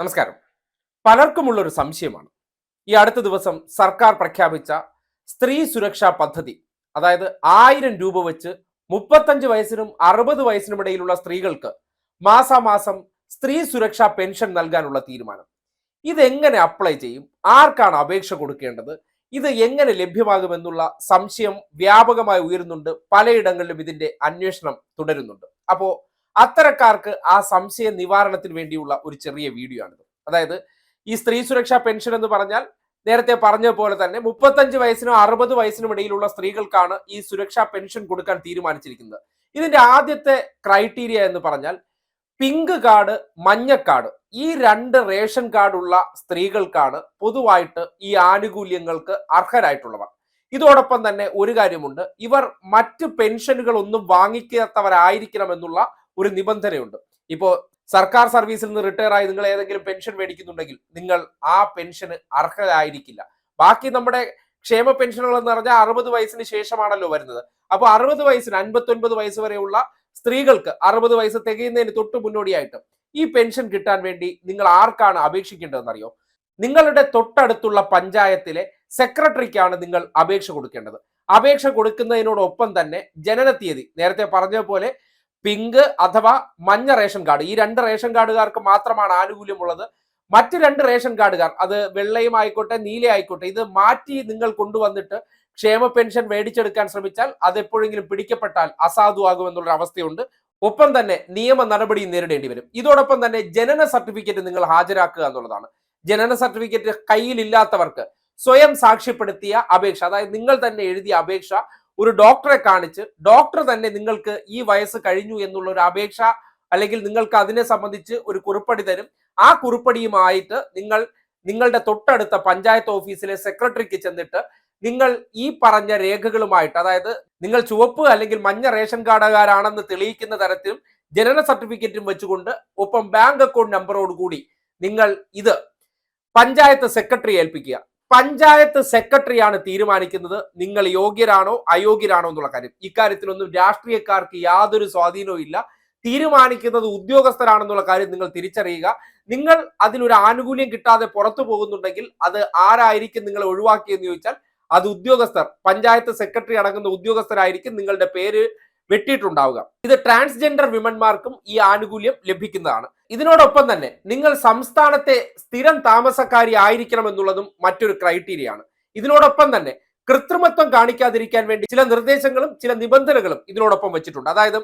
നമസ്കാരം. പലർക്കുമുള്ളൊരു സംശയമാണ്. ഈ അടുത്ത ദിവസം സർക്കാർ പ്രഖ്യാപിച്ച സ്ത്രീ സുരക്ഷാ പദ്ധതി അതായത് ആയിരം രൂപ വെച്ച് മുപ്പത്തഞ്ച് വയസ്സിനും അറുപത് വയസ്സിനും ഇടയിലുള്ള സ്ത്രീകൾക്ക് മാസാമാസം സ്ത്രീ സുരക്ഷാ പെൻഷൻ നൽകാനുള്ള തീരുമാനം. ഇതെങ്ങനെ അപ്ലൈ ചെയ്യും? ആർക്കാണ് അപേക്ഷ കൊടുക്കേണ്ടത്? ഇത് എങ്ങനെ ലഭ്യമാകുമെന്നുള്ള സംശയം വ്യാപകമായി ഉയരുന്നുണ്ട്. പലയിടങ്ങളിലും ഇതിന്റെ അന്വേഷണം തുടരുന്നുണ്ട്. അപ്പോ അത്തരക്കാർക്ക് ആ സംശയ നിവാരണത്തിന് വേണ്ടിയുള്ള ഒരു ചെറിയ വീഡിയോ ആണിത്. അതായത് ഈ സ്ത്രീ സുരക്ഷാ പെൻഷൻ എന്ന് പറഞ്ഞാൽ നേരത്തെ പറഞ്ഞ പോലെ തന്നെ മുപ്പത്തഞ്ച് വയസ്സിനും അറുപത് വയസ്സിനും ഇടയിലുള്ള സ്ത്രീകൾക്കാണ് ഈ സുരക്ഷാ പെൻഷൻ കൊടുക്കാൻ തീരുമാനിച്ചിരിക്കുന്നത്. ഇതിന്റെ ആദ്യത്തെ ക്രൈറ്റീരിയ എന്ന് പറഞ്ഞാൽ പിങ്ക് കാർഡ് മഞ്ഞ കാർഡ് ഈ രണ്ട് റേഷൻ കാർഡുള്ള സ്ത്രീകൾക്കാണ് പൊതുവായിട്ട് ഈ ആനുകൂല്യങ്ങൾക്ക് അർഹരായിട്ടുള്ളവർ. ഇതോടൊപ്പം തന്നെ ഒരു കാര്യമുണ്ട്. ഇവർ മറ്റ് പെൻഷനുകൾ ഒന്നും വാങ്ങിക്കാത്തവരായിരിക്കണം എന്നുള്ള ഒരു നിബന്ധനയുണ്ട്. ഇപ്പോ സർക്കാർ സർവീസിൽ നിന്ന് റിട്ടയർ ആയി നിങ്ങൾ ഏതെങ്കിലും പെൻഷൻ മേടിക്കുന്നുണ്ടെങ്കിൽ നിങ്ങൾ ആ പെൻഷന് അർഹരായിരിക്കില്ല. ബാക്കി നമ്മുടെ ക്ഷേമ പെൻഷനുകൾ എന്ന് പറഞ്ഞാൽ അറുപത് വയസ്സിന് ശേഷമാണല്ലോ വരുന്നത്. അപ്പോൾ അറുപത് വയസ്സിന് അൻപത്തി ഒൻപത് വയസ്സ് വരെയുള്ള സ്ത്രീകൾക്ക് അറുപത് വയസ്സ് തികയുന്നതിന് തൊട്ട് മുന്നോടിയായിട്ട് ഈ പെൻഷൻ കിട്ടാൻ വേണ്ടി നിങ്ങൾ ആർക്കാണ് അപേക്ഷിക്കേണ്ടതെന്ന് അറിയോ നിങ്ങളുടെ തൊട്ടടുത്തുള്ള പഞ്ചായത്തിലെ സെക്രട്ടറിക്കാണ് നിങ്ങൾ അപേക്ഷ കൊടുക്കേണ്ടത്. അപേക്ഷ കൊടുക്കുന്നതിനോടൊപ്പം തന്നെ ജനന തീയതി നേരത്തെ പറഞ്ഞ പോലെ പിങ്ക് അഥവാ മഞ്ഞ റേഷൻ കാർഡ്. ഈ രണ്ട് റേഷൻ കാർഡുകാർക്ക് മാത്രമാണ് ആനുകൂല്യമുള്ളത്. മറ്റ് രണ്ട് റേഷൻ കാർഡുകാർ അത് വെള്ളയും ആയിക്കോട്ടെ നീല ആയിക്കോട്ടെ ഇത് മാറ്റി നിങ്ങൾ കൊണ്ടുവന്നിട്ട് ക്ഷേമ പെൻഷൻ മേടിച്ചെടുക്കാൻ ശ്രമിച്ചാൽ അത് എപ്പോഴെങ്കിലും പിടിക്കപ്പെട്ടാൽ അസാധുവാകുമെന്നുള്ള അവസ്ഥയുണ്ട്. ഒപ്പം തന്നെ നിയമ നടപടി നേരിടേണ്ടി വരും. ഇതോടൊപ്പം തന്നെ ജനന സർട്ടിഫിക്കറ്റ് നിങ്ങൾ ഹാജരാക്കുക എന്നുള്ളതാണ്. ജനന സർട്ടിഫിക്കറ്റ് കയ്യിലില്ലാത്തവർക്ക് സ്വയം സാക്ഷ്യപ്പെടുത്തിയ അപേക്ഷ അതായത് നിങ്ങൾ തന്നെ എഴുതിയ അപേക്ഷ ഒരു ഡോക്ടറെ കാണിച്ച് ഡോക്ടർ തന്നെ നിങ്ങൾക്ക് ഈ വയസ്സ് കഴിഞ്ഞു എന്നുള്ള ഒരു അപേക്ഷ അല്ലെങ്കിൽ നിങ്ങൾക്ക് അതിനെ സംബന്ധിച്ച് ഒരു കുറിപ്പടി തരും. ആ കുറിപ്പടിയുമായിട്ട് നിങ്ങൾ നിങ്ങളുടെ തൊട്ടടുത്ത പഞ്ചായത്ത് ഓഫീസിലെ സെക്രട്ടറിക്ക് ചെന്നിട്ട് നിങ്ങൾ ഈ പറഞ്ഞ രേഖകളുമായിട്ട് അതായത് നിങ്ങൾ ചുവപ്പ് അല്ലെങ്കിൽ മഞ്ഞ റേഷൻ കാർഡുകാരാണെന്ന് തെളിയിക്കുന്ന തരത്തിലും ജനന സർട്ടിഫിക്കറ്റും വെച്ചുകൊണ്ട് ഒപ്പം ബാങ്ക് അക്കൗണ്ട് നമ്പറോട് കൂടി നിങ്ങൾ ഇത് പഞ്ചായത്ത് സെക്രട്ടറി ഏൽപ്പിക്കുക. പഞ്ചായത്ത് സെക്രട്ടറിയാണ് തീരുമാനിക്കുന്നത്. നിങ്ങൾ യോഗ്യരാണോ അയോഗ്യരാണോ എന്നുള്ള കാര്യം. ഇക്കാര്യത്തിലൊന്നും രാഷ്ട്രീയക്കാർക്ക് യാതൊരു സ്വാധീനവും ഇല്ല. തീരുമാനിക്കുന്നത് ഉദ്യോഗസ്ഥരാണെന്നുള്ള കാര്യം നിങ്ങൾ തിരിച്ചറിയുക. നിങ്ങൾ അതിനൊരു ആനുകൂല്യം കിട്ടാതെ പുറത്തു പോകുന്നുണ്ടെങ്കിൽ അത് ആരായിരിക്കും നിങ്ങൾ ഒഴിവാക്കിയെന്ന് ചോദിച്ചാൽ അത് ഉദ്യോഗസ്ഥർ. പഞ്ചായത്ത് സെക്രട്ടറി അടങ്ങുന്ന ഉദ്യോഗസ്ഥരായിരിക്കും നിങ്ങളുടെ പേര് വെട്ടിയിട്ടുണ്ടാവുക. ഇത് ട്രാൻസ്ജെൻഡർ വിമന്മാർക്കും ഈ ആനുകൂല്യം ലഭിക്കുന്നതാണ്. ഇതിനോടൊപ്പം തന്നെ നിങ്ങൾ സംസ്ഥാനത്തെ സ്ഥിരം താമസക്കാരി ആയിരിക്കണം എന്നുള്ളതും മറ്റൊരു ക്രൈറ്റീരിയ ആണ്. ഇതിനോടൊപ്പം തന്നെ കൃത്രിമത്വം കാണിക്കാതിരിക്കാൻ വേണ്ടി ചില നിർദ്ദേശങ്ങളും ചില നിബന്ധനകളും ഇതിനോടൊപ്പം വെച്ചിട്ടുണ്ട്. അതായത്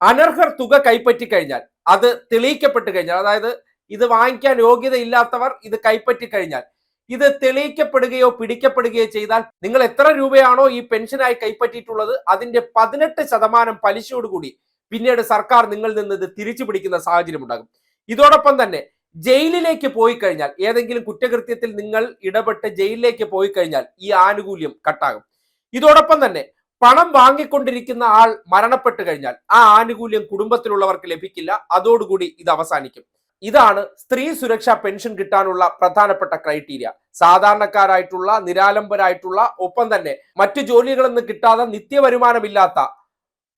അനർഹർ തുക കൈപ്പറ്റി കഴിഞ്ഞാൽ അത് തെളിയിക്കപ്പെട്ട് കഴിഞ്ഞാൽ അതായത് ഇത് വാങ്ങിക്കാൻ യോഗ്യത ഇല്ലാത്തവർ ഇത് കൈപ്പറ്റി കഴിഞ്ഞാൽ ഇത് തെളിയിക്കപ്പെടുകയോ പിടിക്കപ്പെടുകയോ ചെയ്താൽ നിങ്ങൾ എത്ര രൂപയാണോ ഈ പെൻഷനായി കൈപ്പറ്റിയിട്ടുള്ളത് അതിന്റെ പതിനെട്ട് ശതമാനം പലിശയോടുകൂടി പിന്നീട് സർക്കാർ നിങ്ങളിൽ നിന്ന് ഇത് തിരിച്ചു പിടിക്കുന്ന സാഹചര്യം ഉണ്ടാകും. ഇതോടൊപ്പം തന്നെ ജയിലിലേക്ക് പോയി കഴിഞ്ഞാൽ ഏതെങ്കിലും കുറ്റകൃത്യത്തിൽ നിങ്ങൾ ഇടപെട്ട് ജയിലിലേക്ക് പോയി കഴിഞ്ഞാൽ ഈ ആനുകൂല്യം കട്ടാകും. ഇതോടൊപ്പം തന്നെ പണം വാങ്ങിക്കൊണ്ടിരിക്കുന്ന ആൾ മരണപ്പെട്ടു കഴിഞ്ഞാൽ ആ ആനുകൂല്യം കുടുംബത്തിലുള്ളവർക്ക് ലഭിക്കില്ല. അതോടുകൂടി ഇത് അവസാനിക്കും. ഇതാണ് സ്ത്രീ സുരക്ഷാ പെൻഷൻ കിട്ടാനുള്ള പ്രധാനപ്പെട്ട ക്രൈറ്റീരിയ. സാധാരണക്കാരായിട്ടുള്ള നിരാലംബരായിട്ടുള്ള ഒപ്പം തന്നെ മറ്റു ജോലികളൊന്നും കിട്ടാതെ നിത്യവരുമാനമില്ലാത്ത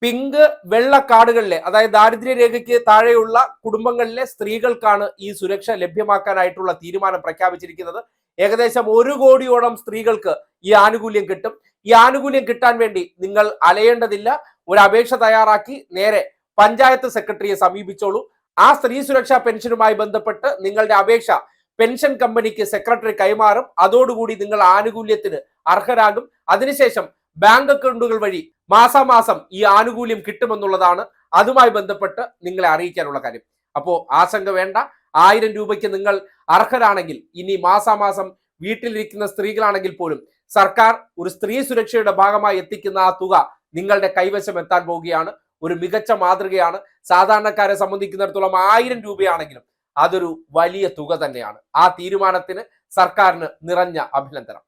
പിങ്ക് വെള്ള കാർഡുകളിലെ അതായത് ദാരിദ്ര്യ രേഖയ്ക്ക് താഴെയുള്ള കുടുംബങ്ങളിലെ സ്ത്രീകൾക്കാണ് ഈ സുരക്ഷ ലഭ്യമാക്കാനായിട്ടുള്ള തീരുമാനം പ്രഖ്യാപിച്ചിരിക്കുന്നത്. ഏകദേശം ഒരു കോടിയോളം സ്ത്രീകൾക്ക് ഈ ആനുകൂല്യം കിട്ടും. ഈ ആനുകൂല്യം കിട്ടാൻ വേണ്ടി നിങ്ങൾ അലയേണ്ടതില്ല. ഒരു അപേക്ഷ തയ്യാറാക്കി നേരെ പഞ്ചായത്ത് സെക്രട്ടറിയെ സമീപിച്ചോളൂ. ആ സ്ത്രീ സുരക്ഷാ പെൻഷനുമായി ബന്ധപ്പെട്ട് നിങ്ങളുടെ അപേക്ഷ പെൻഷൻ കമ്പനിക്ക് സെക്രട്ടറി കൈമാറും. അതോടുകൂടി നിങ്ങൾ ആനുകൂല്യത്തിന് അർഹരാകും. അതിനുശേഷം ബാങ്ക് അക്കൗണ്ടുകൾ വഴി മാസാമാസം ഈ ആനുകൂല്യം കിട്ടുമെന്നുള്ളതാണ് അതുമായി ബന്ധപ്പെട്ട് നിങ്ങളെ അറിയിക്കാനുള്ള കാര്യം. അപ്പോ ആശങ്ക വേണ്ട. ആയിരം രൂപയ്ക്ക് നിങ്ങൾ അർഹരാണെങ്കിൽ ഇനി മാസാമാസം വീട്ടിലിരിക്കുന്ന സ്ത്രീകളാണെങ്കിൽ പോലും സർക്കാർ ഒരു സ്ത്രീ സുരക്ഷയുടെ ഭാഗമായി എത്തിക്കുന്ന ആ തുക നിങ്ങളുടെ കൈവശം എത്താൻ പോവുകയാണ്. ഒരു മികച്ച മാതൃകയാണ്. സാധാരണക്കാരെ സംബന്ധിക്കുന്നിടത്തോളം ആയിരം രൂപയാണെങ്കിലും അതൊരു വലിയ തുക തന്നെയാണ്. ആ തീരുമാനത്തിന് സർക്കാരിന് നിറഞ്ഞ അഭിനന്ദനം.